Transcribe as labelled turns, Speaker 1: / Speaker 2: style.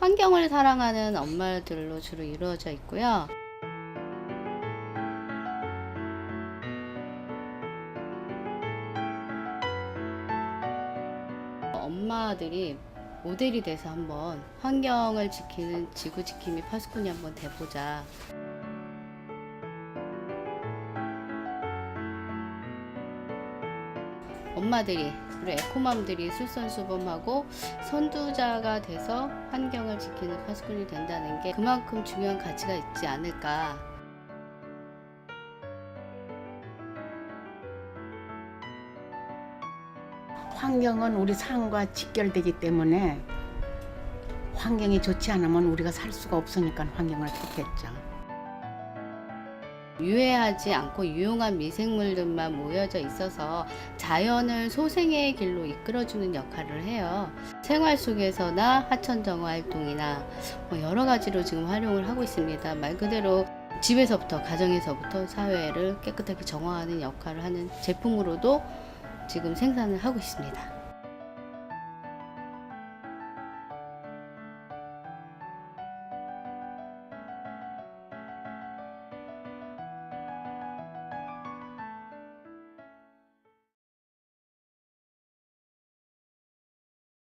Speaker 1: 환경을 사랑하는 엄마들로 주로 이루어져 있고요. 엄마들이 모델이 돼서 한번 환경을 지키는 지구 지킴이 파수꾼이 한번 돼보자. 엄마들이 그리고 에코맘들이 술선수범하고 선두자가 돼서 환경을 지키는 파수꾼이 된다는 게 그만큼 중요한 가치가 있지 않을까.
Speaker 2: 환경은 우리 삶과 직결되기 때문에 환경이 좋지 않으면 우리가 살 수가 없으니까 환경을 택했죠.
Speaker 1: 유해하지 않고 유용한 미생물들만 모여져 있어서 자연을 소생의 길로 이끌어주는 역할을 해요. 생활 속에서나 하천정화 활동이나 뭐 여러 가지로 지금 활용을 하고 있습니다. 말 그대로 집에서부터 가정에서부터 사회를 깨끗하게 정화하는 역할을 하는 제품으로도 지금 생산을 하고 있습니다.